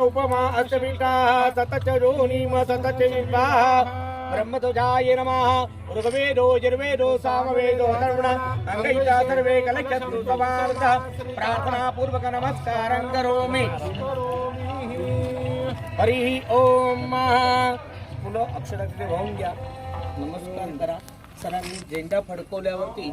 उपमा अष्टमीटा सतच योनिम सतच विद्वाः ब्रह्मध्वजाय नमः ऋग्वेदो यजुर्वेदो सामवेदो अथर्वण अङ्गैता सर्वे कलक्षत्रु समानतः प्रार्थना पूर्वक नमस्कारं करोमि हरिः ओम फुलं अक्षराकडे वाहून घ्या नमस्कार करा सरांनी झेंडा फडकवल्यावरती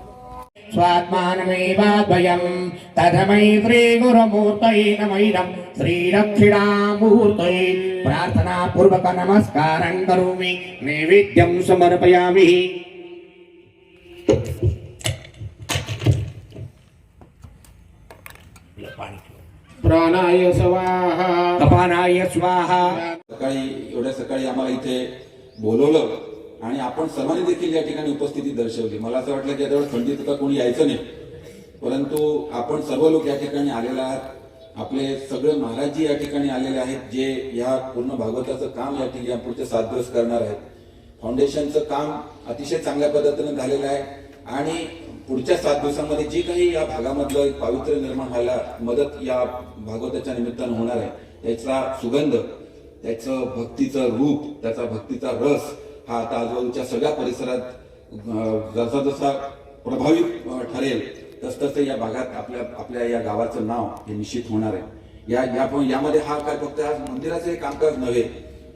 स्वात्मानमेवाद्वयम् तदमै श्रीगुरुमूर्तये नमैदम् श्रीदक्षिणामूर्तये प्रार्थनापूर्वक नमस्कारं करोमि नैवेद्यं समर्पयामि। प्राणाय स्वाहा। कपानाय स्वाहा। सकाळी एवढ्या सकाळी आम्हाला इथे बोलवलं. आणि आपण सर्वांनी देखील या ठिकाणी उपस्थिती दर्शवली. मला असं वाटलं की याच्यावर थंडीत तर कोणी यायचं नाही. परंतु आपण सर्व लोक या ठिकाणी आलेले आहात. आपले सगळे महाराजजी या ठिकाणी आलेले आहेत जे या पूर्ण भागवताचं काम या ठिकाणी पुढचे सात दिवस करणार आहेत. फाउंडेशनचं काम अतिशय चांगल्या पद्धतीने झालेलं आहे. आणि पुढच्या सात दिवसांमध्ये जी काही या भागामधलं एक पावित्र्य निर्माण व्हायला मदत या भागवताच्या निमित्तानं होणार आहे. त्याचा सुगंध त्याचं भक्तीचं रूप त्याचा भक्तीचा रस हा आता आजूबाजूच्या सगळ्या परिसरात जसा जसा प्रभावित ठरेल तसतसं या भागात आपल्या आपल्या या गावाचं नाव हे निश्चित होणार आहे. या या यामध्ये हा काय फक्त आज मंदिराचं कामकाज नव्हे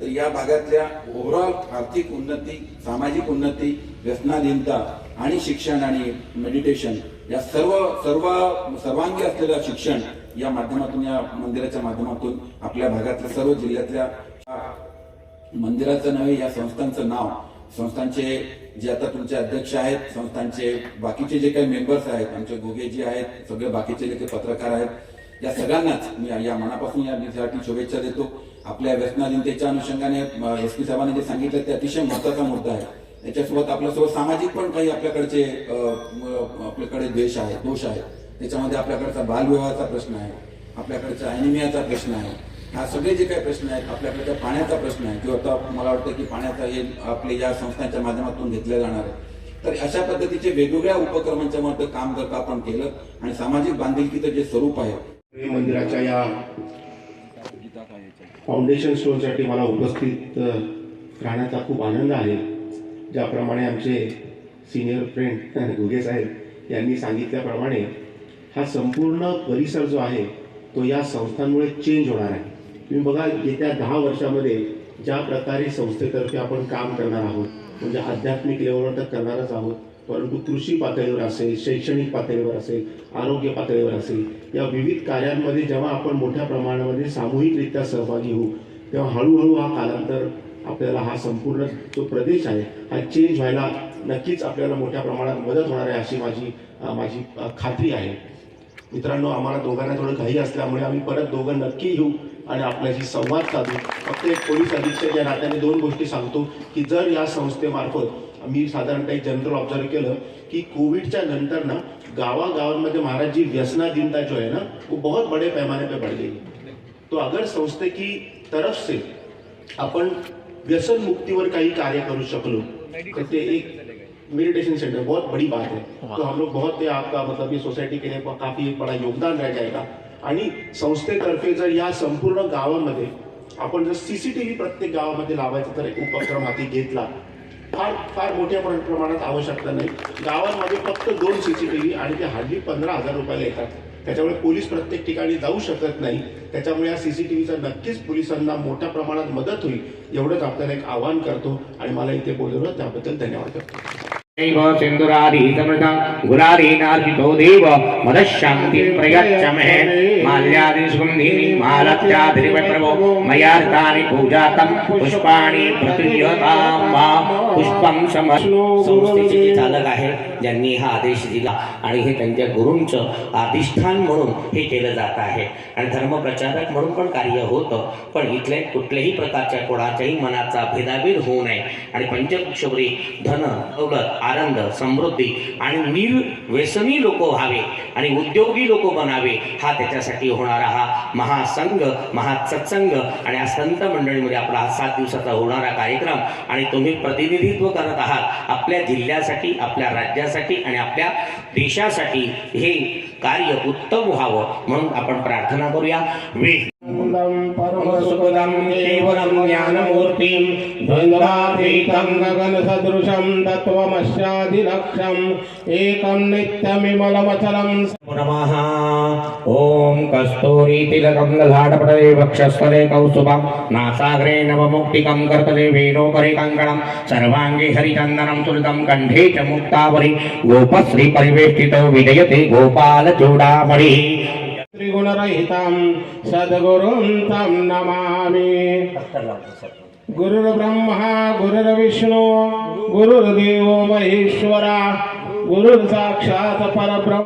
तर या भागातल्या ओव्हरऑल आर्थिक उन्नती सामाजिक उन्नती व्यसनाधीनता आणि शिक्षण आणि मेडिटेशन या सर्व सर्व सर्वांगी असलेलं शिक्षण या माध्यमातून या मंदिराच्या माध्यमातून आपल्या भागातल्या सर्व जिल्ह्यातल्या मंदिराचं नव्हे या संस्थांचं नाव. संस्थांचे जे आता तुमचे अध्यक्ष आहेत संस्थांचे बाकीचे जे काही मेंबर्स आहेत आमचे गोगेजी आहेत सगळे बाकीचे जे काही पत्रकार आहेत या सगळ्यांनाच मी या मनापासून या यासाठी शुभेच्छा देतो. आपल्या व्यसनाधीनतेच्या अनुषंगाने एस पी साहेबांनी जे सांगितलं ते अतिशय महत्त्वाचा मुद्दा आहे. त्याच्यासोबत आपल्यासोबत सामाजिक पण काही आपल्याकडचे आपल्याकडे द्वेष आहे दोष आहे. त्याच्यामध्ये आपल्याकडचा बालविवाहाचा प्रश्न आहे आपल्याकडचा अॅनिमियाचा प्रश्न आहे. हा सगळे जे काही प्रश्न आहेत आपल्याकडे पाण्याचा प्रश्न आहे किंवा आता मला वाटतं की पाण्याचा हे आपले या संस्थांच्या माध्यमातून घेतलं जाणार आहे. तर अशा पद्धतीचे वेगवेगळ्या उपक्रमांच्या मध्ये काम करता आपण केलं आणि सामाजिक बांधिलकीचं जे स्वरूप आहे मंदिराच्या या फाउंडेशन स्टोनसाठी मला उपस्थित राहण्याचा खूप आनंद आहे. ज्याप्रमाणे आमचे सिनियर फ्रेंड घुगे साहेब यांनी सांगितल्याप्रमाणे हा संपूर्ण परिसर जो आहे तो या संस्थांमुळे चेंज होणार आहे. तुम्ही बघा येत्या दहा वर्षामध्ये ज्या प्रकारे संस्थेतर्फे आपण काम करणार आहोत म्हणजे आध्यात्मिक लेवलवर तर करणारच आहोत परंतु कृषी पातळीवर असेल शैक्षणिक पातळीवर असेल आरोग्य पातळीवर असेल या विविध कार्यांमध्ये जेव्हा आपण मोठ्या प्रमाणामध्ये सामूहिकरित्या सहभागी होऊ तेव्हा हळूहळू हा कालांतर आपल्याला हा संपूर्ण जो प्रदेश आहे हा चेंज व्हायला नक्कीच आपल्याला मोठ्या प्रमाणात मदत होणार आहे अशी माझी माझी खात्री आहे. मित्रांनो आम्हाला दोघांना थोडं घाई असल्यामुळे आम्ही परत दोघं नक्की येऊ आणि आपल्याशी संवाद साधू. फक्त एक पोलीस अधीक्षक या नात्याने दोन गोष्टी सांगतो की जर या संस्थेमार्फत मी साधारणतः एक जनरल ऑब्झर्व केलं की कोविडच्या नंतर ना गावागावांमध्ये महाराज जी व्यसनाधीनता जो है ना वो बहुत बड़े पैमाने पे बढ़ गई. तो अगर संस्थे की तरफ से आपण व्यसन मुक्तीवर काही कार्य करू शकलो तर ते एक मेडिटेशन सेंटर बहुत बड़ी बात है। तो हम लोग बहुत आपका मतलब ये सोसाइटी के लिए काफी एक बड़ा योगदान रह जाएगा। आणि संस्थेतर्फे जर या संपूर्ण गावामध्ये आपण जर सीसीटीव्ही प्रत्येक गावामध्ये लावायचा तर एक उपक्रम हाती घेतला. फार फार मोठ्या प्र- प्रमाणात आवश्यकता नाही. गावांमध्ये फक्त दोन सीसीटीव्ही आणि ते हल्ली पंधरा हजार रुपयाला येतात. त्याच्यामुळे पोलीस प्रत्येक ठिकाणी जाऊ शकत नाही. त्याच्यामुळे या सीसीटीव्हीचा नक्कीच पोलिसांना मोठ्या प्रमाणात मदत होईल. एवढंच आपल्याला एक आवाहन करतो आणि मला इथे बोलवलं त्याबद्दल धन्यवाद करतो. ैव सिन्धुराधीतमृता गुराधीनार्जितो देव मदशान्तिं प्रयच्छ मे माल्यादिसुगन्धीनि मालत्याधिपप्रभो मयार्तानि पूजातं पुष्पाणि प्रतीयतां वा। पुष्पं समश्नो संस्थेचे जे चालक आहे ज्यांनी हा आदेश दिला आणि हे त्यांच्या गुरूंचं अधिष्ठान म्हणून हे केलं जात आहे. आणि धर्मप्रचारक म्हणून पण कार्य होतं पण इथले कुठल्याही प्रकारच्या कोणाच्याही मनाचा भेदाभेद होऊ नये. आणि पंचवृक्षवरी धन दौलत आनंद समृद्धी आणि निर्व्यसनी लोक व्हावे आणि उद्योगी लोक बनावे हा त्याच्यासाठी होणारा हा महासंघ महासत्संग. आणि या संत मंडळीमध्ये आपला हा सात दिवसाचा होणारा कार्यक्रम आणि तुम्ही प्रतिनिधित्व करत आहात आपल्या जिल्ह्यासाठी आपल्या राज्यासाठी आणि आपल्या देशासाठी हे कार्य उत्तम व्हावं म्हणून आपण प्रार्थना करूया. परमसुखदं केवलं ज्ञानमूर्तिं द्वन्द्वातीतं गगनसदृशं एकं नित्यमिमलमचलं नमः. ॐ कस्तूरीतिलकं ललाटपटले वक्षस्थले कौस्तुभं नासाग्रे नवमुक्तिकं कर्तले वेणोपरि कङ्कणं सर्वाङ्गे हरिचन्दनं सुलितं कण्ठे च मुक्तावरि गोपश्री परिवेष्टितो विजयते गोपालचूडामणिः त्रिगुणरहितं सद्गुरुं तं नमामि गुरुर्ब्रह्मा गुरुर्विष्णु गुरुर्देवो महेश्वरा गुरुर्साक्षात् परब्रह्म